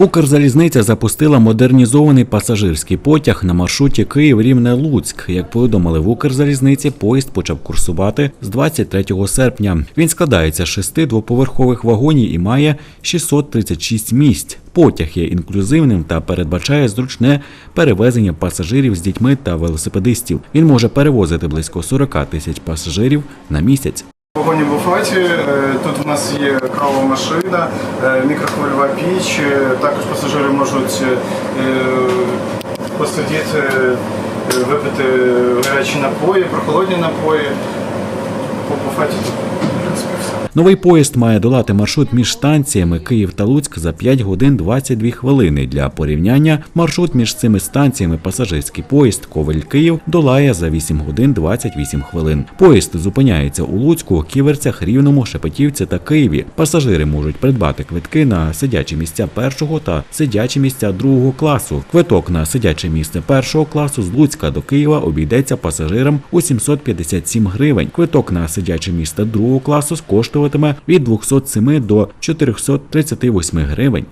Укрзалізниця запустила модернізований пасажирський потяг на маршруті Київ-Рівне-Луцьк. Як повідомили в Укрзалізниці, поїзд почав курсувати з 23 серпня. Він складається з шести двоповерхових вагонів і має 636 місць. Потяг є інклюзивним та передбачає зручне перевезення пасажирів з дітьми та велосипедистів. Він може перевозити близько 40 тисяч пасажирів на місяць. В вагоні буфеті е, тут у нас є кава машина, е, мікрохвильова піч. е, Також пасажири можуть посидіти, випити гарячі напої, прохолодні напої. По в все. Новий поїзд має долати маршрут між станціями Київ та Луцьк за 5 годин 22 хвилини. Для порівняння маршрут між цими станціями пасажирський поїзд Ковель Київ долає за 8 годин 28 хвилин. Поїзд зупиняється у Луцьку, Ківерцях, Рівному, Шепетівці та Києві. Пасажири можуть придбати квитки на сидячі місця першого та сидячі місця другого класу. Квиток на сидяче місце першого класу з Луцька до Києва обійдеться пасажирам у 757 гривень. Квиток на сидяче місце другого класу коштуватиме від 207 до 438 гривень.